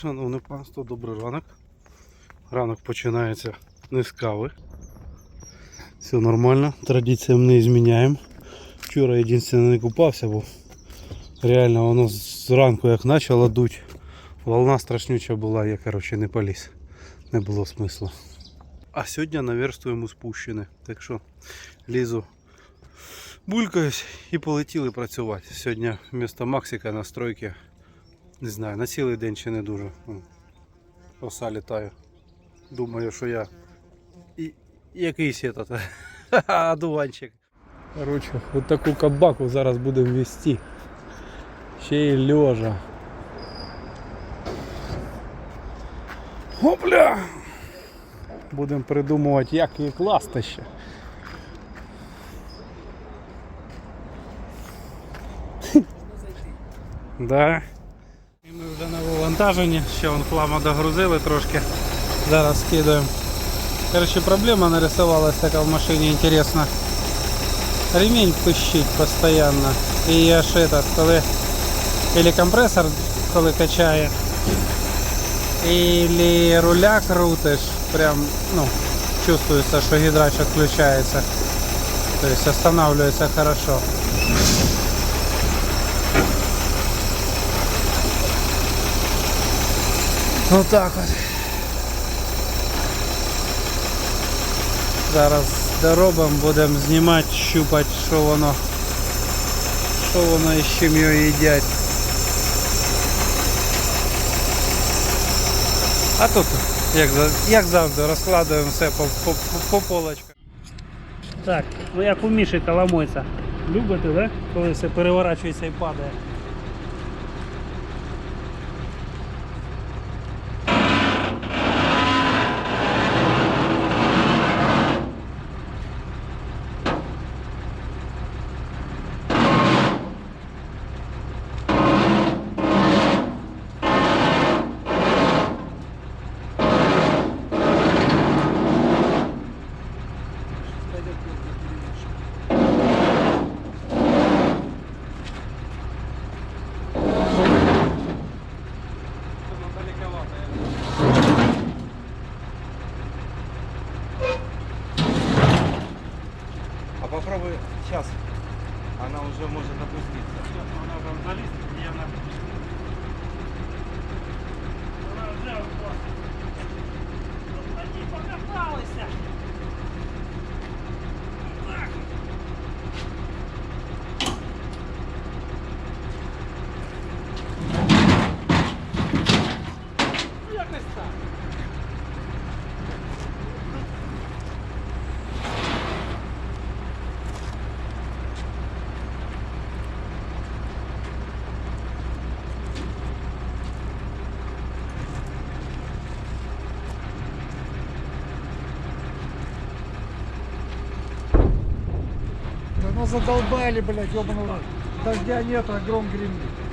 Шановне панство, добрий ранок. Ранок починається не з кави. Все нормально, традиціям не зміняємо. Вчора єдине не купався, бо реально воно зранку як почало дуть. Волна страшнюча була, я коротше не поліз. Не було смислу. А сьогодні наверстуємо спущене. Так що лізу булькаюсь і полетіли працювати. Сьогодні вмісто Максика на стройці не знаю, на цілий день ще не дуже. Оса літаю. Думаю, що я і якийсь этот одуванчик. Коротше, от таку кабаку зараз будемо вести. Ще й льожа. Опля! Будемо придумувати, як її класти ще. Да. І ми вже на ще вон хлама догрузили трошки. Зараз скидаємо. Короче, проблема нарисовалась така в машині інтересна. Ремень пищить постоянно. І аж этот, коли или компресор, коли качає, или руля крутиш, прям, ну, чувствуется, що гидрач включається. То есть останавливается хорошо. Ну так от. Зараз доробимо, будемо знімати, щупати, що воно. Що воно і з чим його їдять. А тут, як, як завжди, розкладуємо все по, по, по полочках. Так, ну як у Міші Коломойця. Любите, да? Коли все переворачується і падає. А попробуй сейчас. Она уже может опуститься. Вона там заліз, є на. Вона вже впала. Тоді покопалися. Так. Ну, якось так. Да ну задолбали, блядь, ёбаного. Дождя нет, а гром гремит.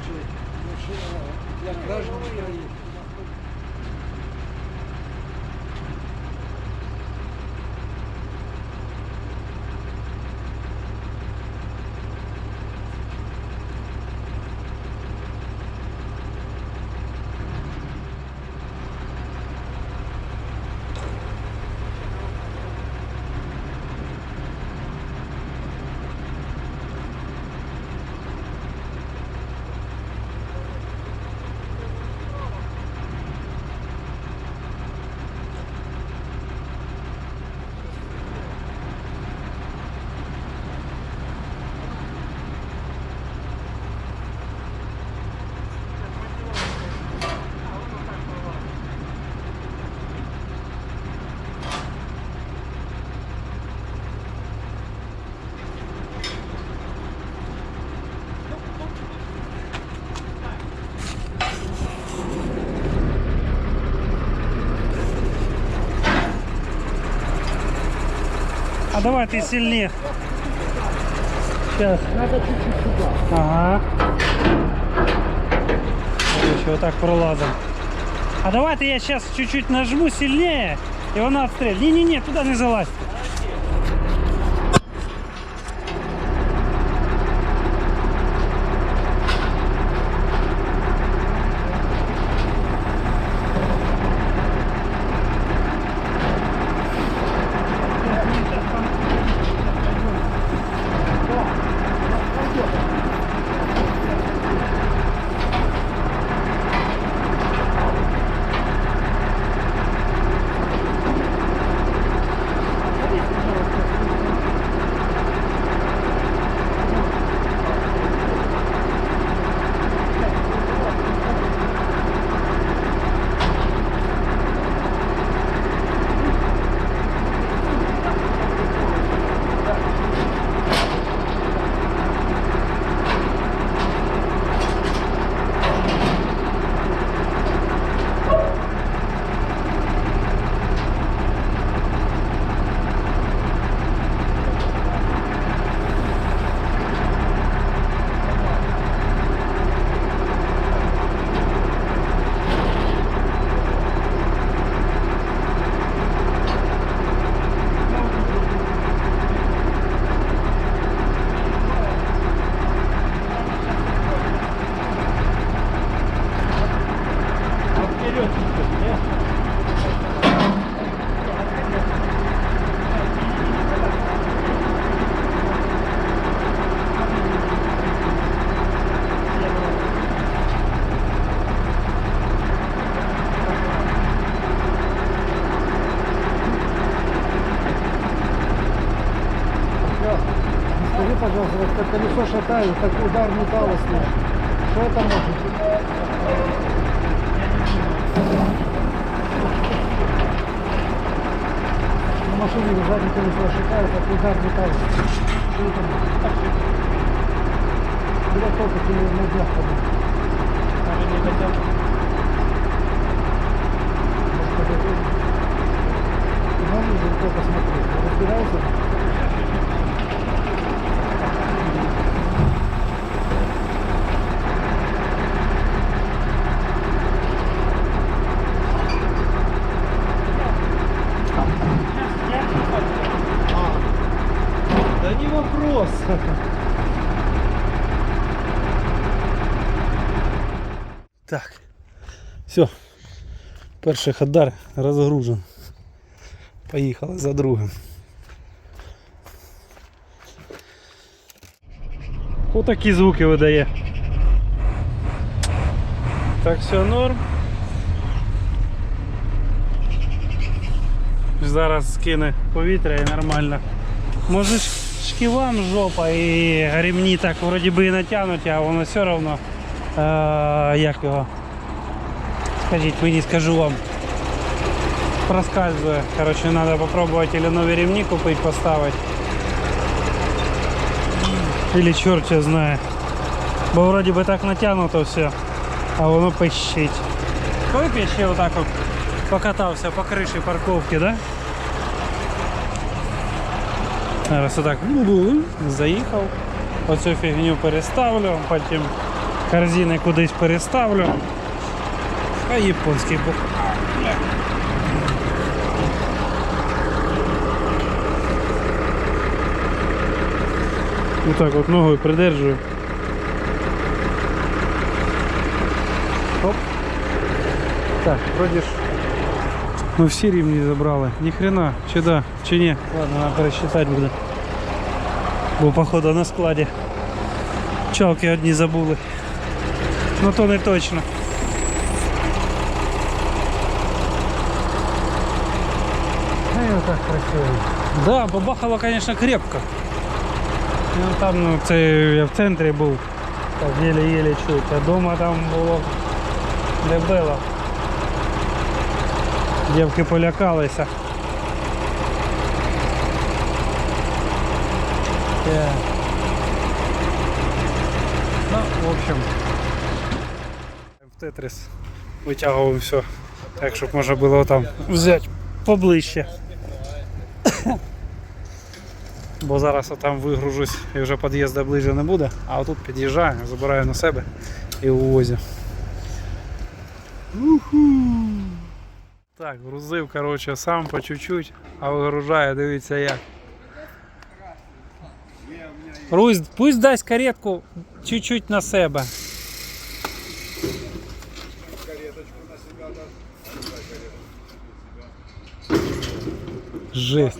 Короче, машина для граждан Украины. Давай ты сильнее. Сейчас. Надо чуть-чуть сюда. Ага. Короче, вот так пролазом. А давай-то я сейчас чуть-чуть нажму сильнее, и вона отстрелит. Не-не-не, туда не залазь. Вот как колесо шатает, так удар металла слышно. Что это может быть? На машине заднее колесо шатает, как удар металла. Что это может? Куда только ты на днях подумал. Может, подойдем? Можешь же только посмотреть. Разбирайся. Вопрос. Так. Все. Перший хадар розгружен. Поїхали за другим. Отакі звуки видає. Так, все норм. Зараз скине повітря і нормально. Може ж шківам жопа і ремні так вроді би і натягнуті, а воно все одно. Е, як його? Скажіть мені, скажу вам. Проскальзує. Короче, треба попробувати или нові ремні купити, поставити. Или черт его знает. Бо вроде бы так натянуто все. а воно пищить. Коли б я ще отак от покатався по криші парковки, да? Зараз отак заїхав, оцю фігню переставлю, потім корзини кудись переставлю. А японський бух. Отак от ногою придержую. Оп. Так, вроді ж. Ми всі рівні забрали. Ні хрена, чи да, чи ні. Ладно, треба пересчитати буде. Бо походу на складі. Чалки одні забули. Ну то не точно. А я так працюю. Да, бабахало, конечно, крепко. Ну там, ну, це я в центрі був. Так єле-єле чуть. А дома там було не було. Дівки полякалися. В Тетрис витягував все. Так, щоб можна було там взяти поближче. Бо зараз там вигружусь і вже під'їзду ближче не буде, а отут під'їжджаю, забираю на себе і увозю. Так, грузив, коротше, сам по чуть-чуть, а вигружає, дивіться як. Русь, пусть дасть каретку чуть-чуть на себе. Жесть.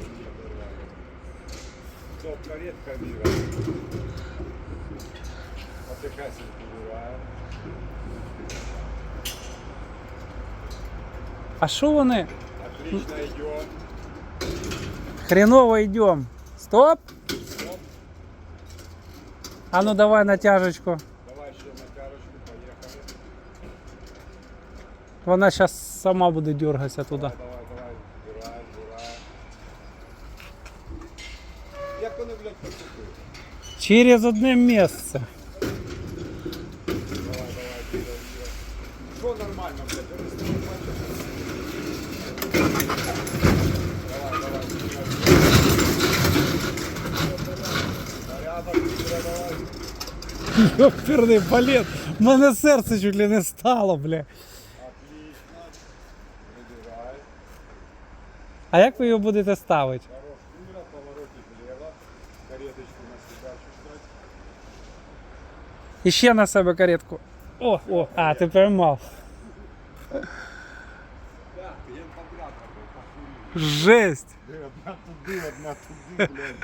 А що вони? Отлично идем. Хреново йдем. Стоп! А ну давай натяжечку. Давай еще на карочку, поехали. Вона зараз сама буде дергатися туди. Давай, давай, Через одне місце. Давай, нормально, балет. У мене серце чуть ли не стало, бля. Отлично. Выбирай. А як ви його будете ставити? І ще на себе каретку. О, о, а, ти поймав. Да, я подряд такой, похури. Жесть. Одна туди, одна туди, блядь.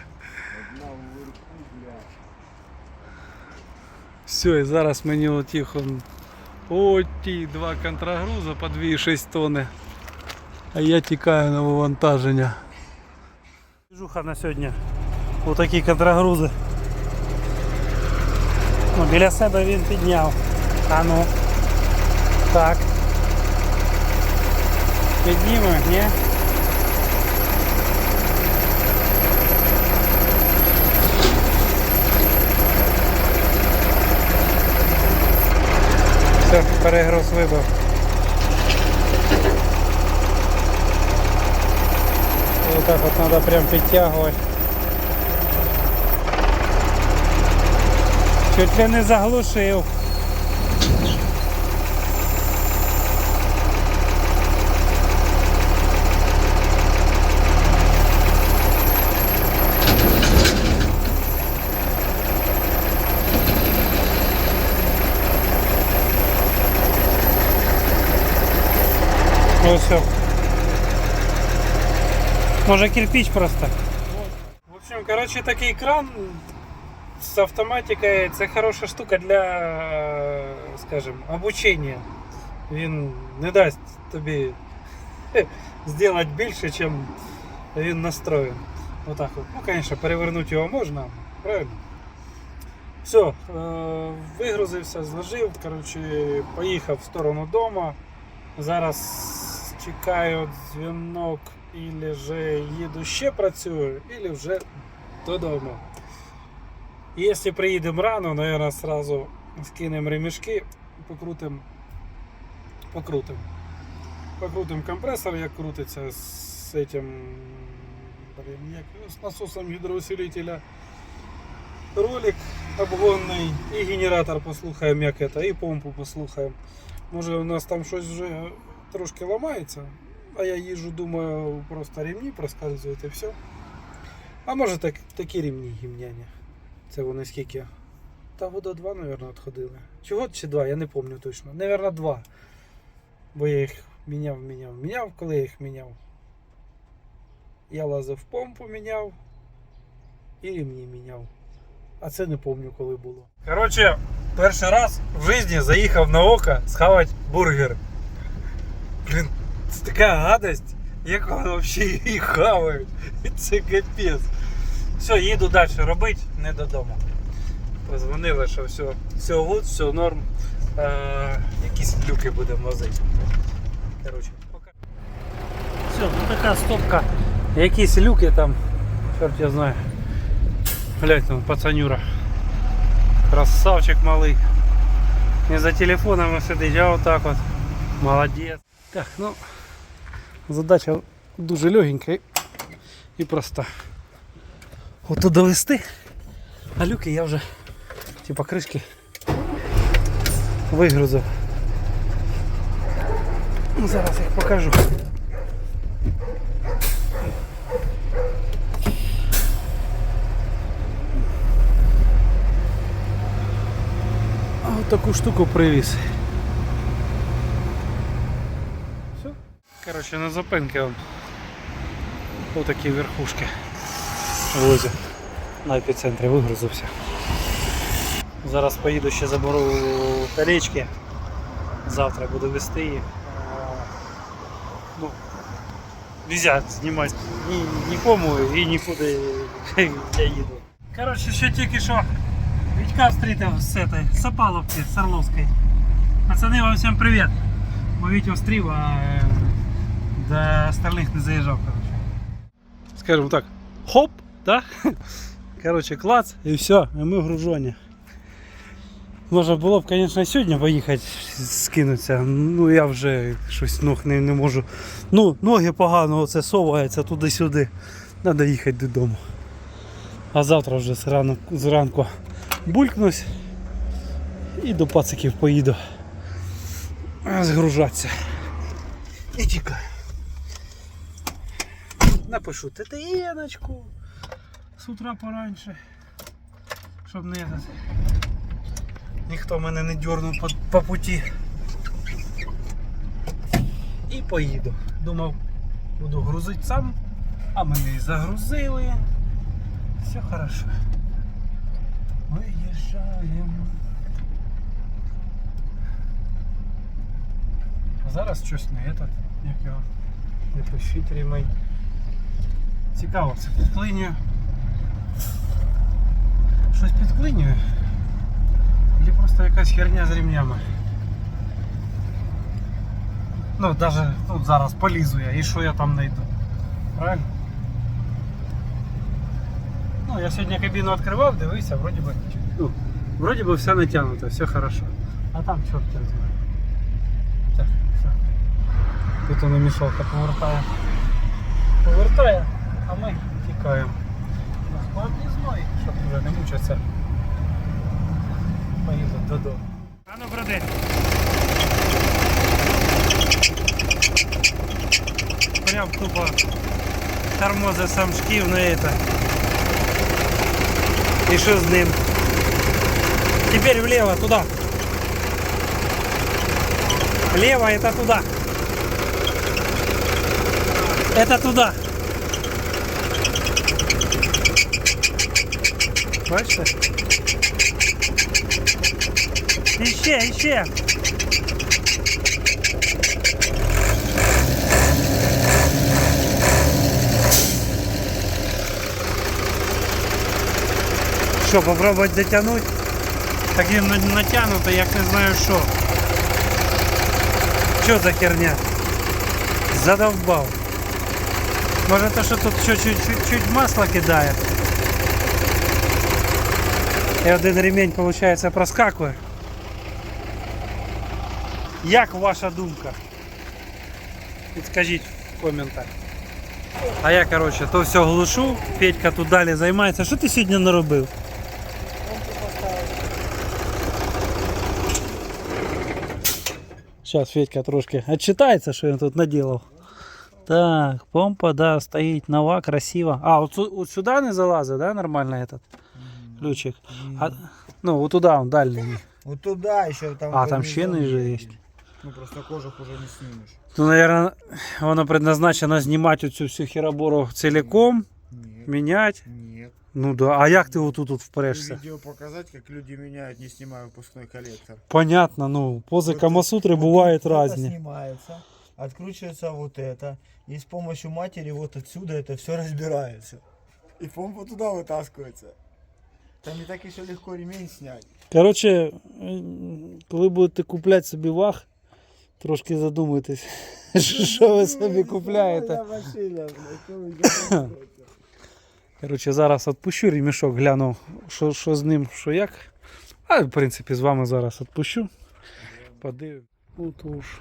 Одна вверху, блядь. Все, і зараз мені отих он. О, ті два контрагруза по 2,6 тонни. А я тікаю на вивантаження. Жуха на сьогодні. Отакі контрагрузи. Ну, біля себе він підняв. А ну. Так. Підніме, ні? Все, перегруз вибив. Вот так вот надо прям підтягувати. Чуть ли не заглушив. Ось все. Може кирпич просто. В общем, короче, такий кран з автоматикою це хороша штука для, скажем, обучення. Він не дасть тобі зробити більше, ніж він настроєн. Отак от. Ну, звісно, перевернути його можна, правильно? Все, вигрузився, зложив, коротше, поїхав в сторону дому. Зараз чекаю дзвінок, і вже їду ще працюю, і вже додому. Якщо приїдемо рано, наверное, сразу скинемо ремішки, покрутимо покрутим. Покрутим компресор, як крутиться з этим, блін, як, його, з насосом гідроусилителя. Ролик обгонний і генератор послухаємо, як це, і помпу послухаємо. Може у нас там щось вже трошки ламається, а я їжу, думаю, просто ремні проскальзують і все. А може так, такі ремні гімняні. Це вони скільки? Та года два, мабуть, відходили. Чи год, чи два, я не пам'ятаю точно. Наверно, два. Бо я їх міняв, міняв, міняв, коли я їх міняв. Я лазив в помпу міняв і ремні міняв. А це не пам'ятаю, коли було. Коротше, перший раз в житті заїхав на око схавати бургер. Блін, це така гадость, як вони взагалі її хавають. Це капець. Все, їду далі робити, не додому. Позвонили, що все, все гуд, все норм. Е, якісь люки будемо возити. Коротше, пока. Все, ну така стопка. Якісь люки там. Чорт я знаю. Глянь там, пацанюра. Красавчик малий. Не за телефоном сидить, а отак от. Молодець. Так, ну задача дуже легенька і проста. Ото довести. А люки я вже типа кришки вигрузив. Ну, Зараз їх покажу. А таку штуку привіз. Все. Коротше, на зупинки он. Отакі верхушки. Возю. На епіцентрі вигрузився. Зараз поїду ще заберу колечки. Завтра буду вести їх. А, Ну, нельзя знімати ні, нікому і нікуди я їду. Коротше, ще тільки що Вітька встретив з этой, з Опаловки, з Орловської. Пацани, вам всім привіт. Бо Вітя встрів, а е, до остальних не заїжджав, коротше. Скажімо так, хоп, Да? Коротше, клац і все, і ми гружені. Можна було б, звісно, сьогодні поїхати скинутися. Ну я вже щось ног не, не можу. Ну, ноги погано оце соваються туди-сюди. Треба їхати додому. А завтра вже зранку, зранку булькнусь і до пациків поїду згружатися. І тікаю. Напишу ТТНочку з утра пораньше, щоб не этот, ніхто мене не дернув по, по путі. І поїду. Думав, буду грузити сам, а мене і загрузили. Все хорошо. Виїжджаємо. Зараз щось не этот, як його не пишіть ремень. Цікаво, це підклинює. Щось підклинює. Или просто якась херня з ремнями. Ну, даже тут зараз полізу я і що я там знайду. Правильно? Ну, я сьогодні кабіну відкривав, дивився, вроді би. Ну, вроді би все натягнуто, все хорошо. А там чорт я знаю. Так, все. Тут воно мішалка повертає. Повертає, а ми тікаємо. На об'їзної, щоб вже не мучатися. Поїду додому. А ну, бради. Прям тупо тормоза сам шків на это. И что с ним? Теперь влево, туда. Лево это туда. Это туда. Бачите? Іще, іще. Що, попробувати дотягнути? Так він на- натягнуто, як не знаю що. Що за херня? Задовбав. Може то, що тут що чуть-чуть масла кидає. І один ремень, виходить, проскакує. Як ваша думка? Підскажіть в коментарях. А я, коротше, то все глушу, Петька тут далі займається. Що ти сьогодні наробив? Зараз Федька трошки отчитається, що він тут наділав. Так, помпа, да, стоїть нова, красива. А, от, сю- от сюди не залазить, да, нормально этот ключик? А, ну, вот туда, он дальний. Вот туда еще там. А, там гарнизон щены же есть. Ну просто кожух уже не снимешь. Ну, наверное, воно предназначено знімати оцю всю херобору целиком, Нет. міняти. Нет. Ну да, а як ти отут тут И впрешся? видео показать, как люди меняют, не снимая выпускной коллектор. Понятно, ну, пози Вот Камасутри вот бувають это різні. снимается, откручивается вот это, и с помощью матери вот отсюда это все разбирается. И помпа туда вытаскивается. Там не так еще легко ремень снять. Коротше, коли будете купляти собі ваг, трошки задумайтесь, що ви собі купляєте. Коротше, зараз відпущу ремішок, гляну, що, що з ним, що як. А в принципі з вами зараз відпущу. Подивимо. Отож.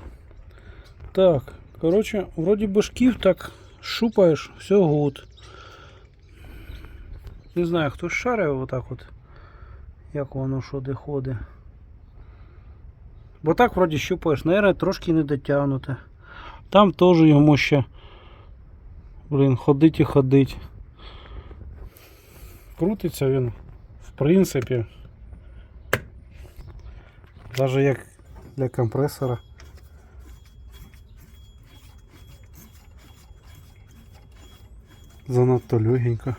Так, коротше, вроді би шків так шупаєш, все гуд. Не знаю, хто шарив отак от. Як воно що де ходить. Бо так вроді щупаєш, наверное, трошки не дотягнуте. Там теж йому ще. Блін, ходить і ходить. Крутиться він, в принципі. Навіть як для компресора. Занадто легенько.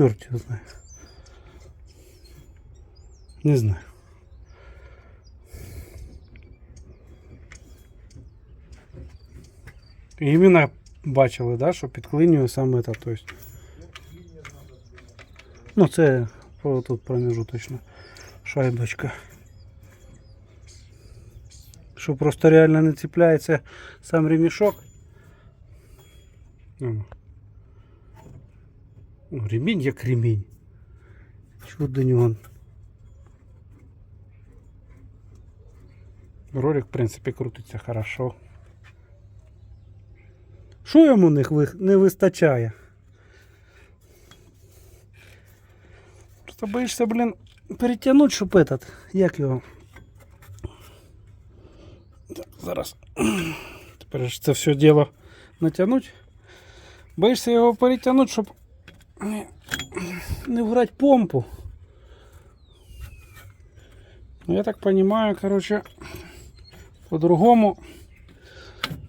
Черт его знает. Не знаю. Іменно бачили, да, що підклинює саме. То есть. Ну, це тут промежуточно. Шайбочка. Що просто реально не цепляється сам ремішок. Ну. Ремінь як ремінь. Чого до нього? Ролик, в принципі, крутиться хорошо. Що йому ви- не вистачає? Просто боїшся, блін, перетягнути, щоб этот, як його. Так, зараз. Тепер ж це все діло натягнути. Боїшся його перетягнути, щоб не, не помпу. Ну, я так понимаю, короче, по-другому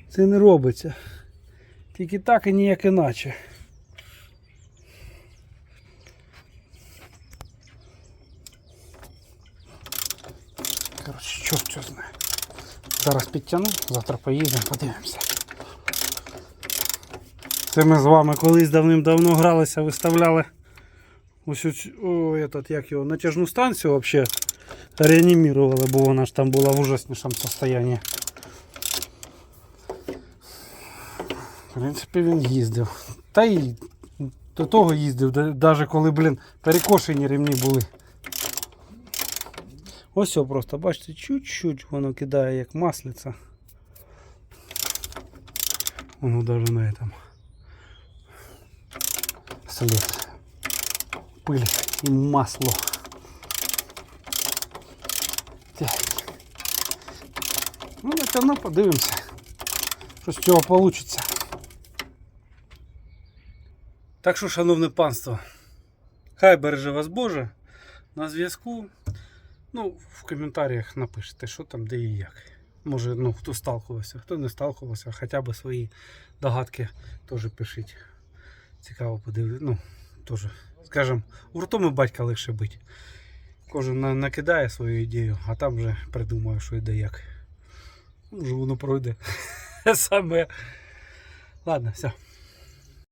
це не робиться. Тільки так і ніяк іначе. Коротше, чорт що знає. Зараз підтягну, завтра поїдемо, подивимося. Це ми з вами колись давним-давно гралися, виставляли ось о, этот, як його, натяжну станцію взагалі реанімірували, бо вона ж там була в ужаснішому стані. В принципі, він їздив. Та й до того їздив, навіть коли, блін, перекошені ремні були. Ось все просто, бачите, чуть-чуть воно кидає як маслиця. Воно навіть на этом след. Пыль и масло. Так. Ну, натягну, подивимося, що з цього вийде. Так що, шановне панство, хай береже вас Боже. На зв'язку. Ну, в коментарях напишите, що там, де і як. Може, ну, хто сталкувався, хто не сталкувався, хоча б свої догадки теж пишіть. Цікаво подивитися. Ну, теж, скажем, гуртом і батька легше бить. Кожен накидає свою ідею, а там вже придумає, що йде як. Може воно пройде. Саме. Ладно, все.